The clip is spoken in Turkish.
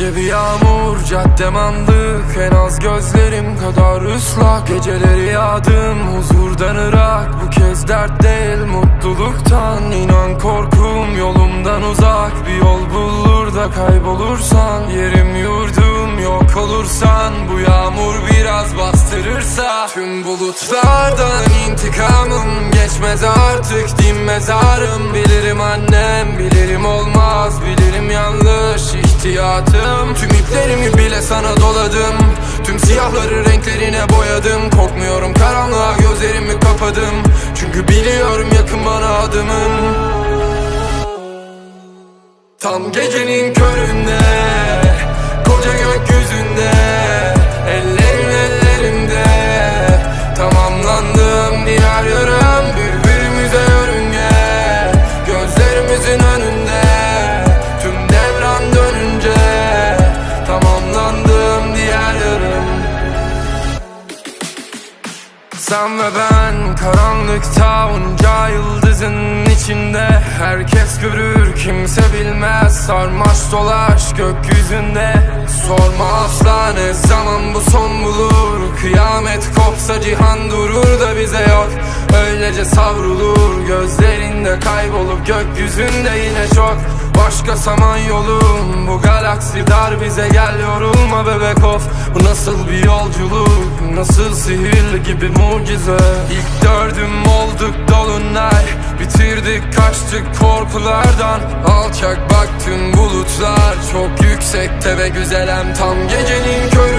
Gece bir yağmur caddem andık En az gözlerim kadar ıslak. Geceleri yağdım huzurdan ırak. Bu kez dert değil mutluluktan. İnan korkum yolumdan uzak. Bir yol bulur da kaybolursan. Yerim yurdum yok olursan. Bu yağmur biraz bastırırsa. Tüm bulutlardan intikamım Geçmez artık. Din mezarım Bilirim annem sana doladım. Tüm siyahları renklerine boyadım. Korkmuyorum karanlığa gözlerimi kapadım. Çünkü biliyorum yakın bana adımın. Tam gecenin köründe sen ve ben karanlıkta onca yıldızın içinde. Herkes görür kimse bilmez Sarmaş dolaş gökyüzünde. Sorma asla ne zaman bu son bulur. Kıyamet kopsa cihan durur da bize yok. Öylece savrulur gözlerinde kaybolup Gökyüzünde yine çok. Başka saman yolum Bu galaksi dar bize gel yorulma bebek of. Bu nasıl bir yolculuk Nasıl sihirli gibi mucize? İlk dördüm olduk dolunay. Bitirdik kaçtık korkulardan. Alçak baktım bulutlar. Çok yüksekte ve güzelem Tam gecenin köründe